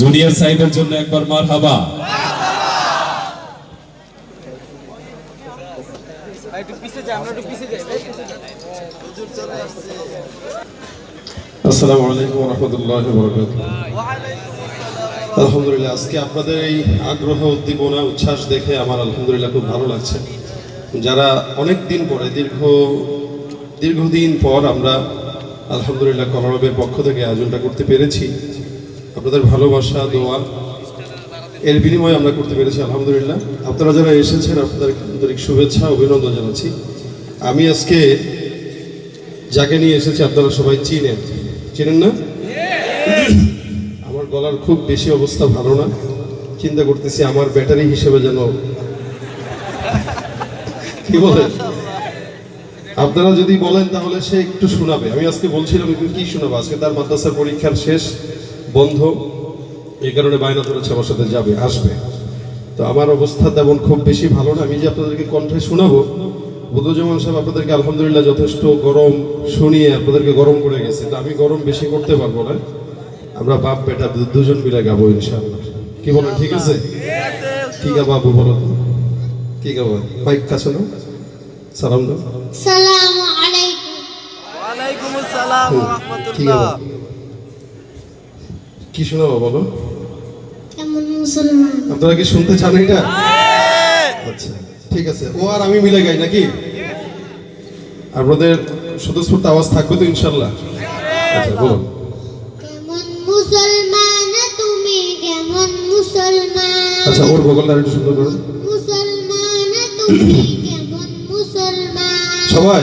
Junior সাইদের জন্য একবার মার হাবা আসসালামু আলাইকুম রহমতুল্লাহ আলহামদুলিল্লাহ আজকে আপনাদের এই আগ্রহ উদ্দীপনা উচ্ছ্বাস দেখে আমার আলহামদুলিল্লাহ খুব ভালো লাগছে। যারা অনেক দিন পরে দীর্ঘ দীর্ঘদিন পর আমরা আলহামদুলিল্লাহ কলরবের পক্ষ থেকে আয়োজনটা করতে পেরেছি আপনাদের ভালোবাসা, দোয়া, এর বিনিময়ে আমরা করতে পেরেছি, আলহামদুলিল্লাহ। আপনারা যারা এসেছেন, আপনাদের আন্তরিক শুভেচ্ছা, অভিনন্দন জানাচ্ছি। আমি আজকে যাকে নিয়ে এসেছি, আপনারা সবাই চিনেন। চিনেন না? আমার গলার খুব বেশি অবস্থা ভালো না। চিন্তা করতেছি, আমার ব্যাটারি হিসেবে যেন কি বলেন আপনারা যদি বলেন, তাহলে সে একটু শোনাবে। আমি আজকে বলছিলাম কি শোনাবো? আজকে তার মাদ্রাসার পরীক্ষার শেষ। বন্ধ এই কারণে বায়না ধরেছে আমার সাথে যাবে আসবে। তো আমার অবস্থা তেমন খুব বেশি ভালো না। আমি যে আপনাদেরকে কণ্ঠে শোনাবো বুধুজ্জামান সাহেব আপনাদেরকে আলহামদুলিল্লাহ যথেষ্ট গরম শুনিয়ে আপনাদেরকে গরম করে গেছে। তো আমি গরম বেশি করতে পারব না। আমরা বাপ বেটা দুজন মিলে গাবো ইনশাআল্লাহ। কি বলেন ঠিক আছে? ঠিক আছে বাবু বলো তো? ঠিক আছে মাইক কাছে নাও। সালাম দাও। সালামু আলাইকুম। ওয়ালাইকুম আসসালাম ওয়া রাহমাতুল্লাহ। আছে কি শোনাবো বলো? কেমন মুসলমান? আপনারা কি শুনতে চান এটা? আচ্ছা ঠিক আছে। ও আর আমি মিলে গাই নাকি? আপনাদের স্বতঃস্ফূর্ত আওয়াজ থাকবে তো ইনশাল্লাহ। আচ্ছা বলুন। কেমন মুসলমান তুমি কেমন মুসলমান? আচ্ছা ওর ভোগলটা একটু সুন্দর করুন মুসলমান তুমি কেমন মুসলমান? সবাই।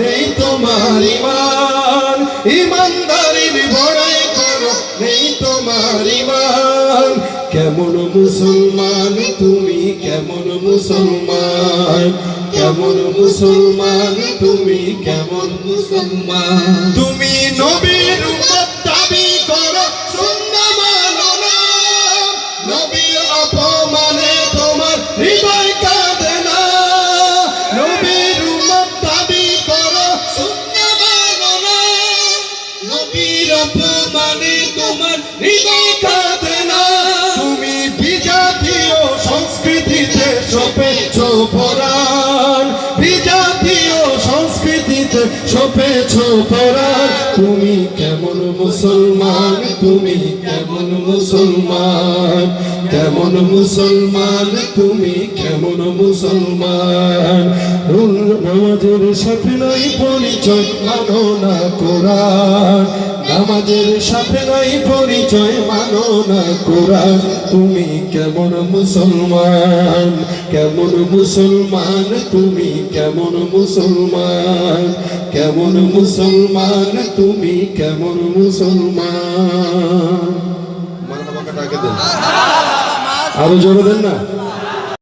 নেই তোমার ইমান ইমানদারির বড়াই করো, নেই তোমার ইমান কেমন মুসলমান তুমি, কেমন মুসলমান। কেমন মুসলমান তুমি, কেমন মুসলমান। তুমি নবীর দাবি করো সুন্নাহ মানো না। নবীর হৃদয় কাঁদে না তুমি বিজাতীয় সংস্কৃতিতে সপেছ পরাণ। বিজাতীয় সংস্কৃতিতে সপেছ পরাণ। তুমি কেমন মুসলমান? তুমি কেমন মুসলমান? কেমন মুসলমান? তুমি কেমন মুসলমান? রুল নামাজের সাথে নাই পরিচয় মানো না কোরআন নামাজের সাথে নাই পরিচয় মানো না কোরআন। তুমি কেমন মুসলমান? কেমন মুসলমান? তুমি কেমন মুসলমান? কেমন মুসলমান? তুমি কেমন মুসলমান? আরও জোরে দেন না?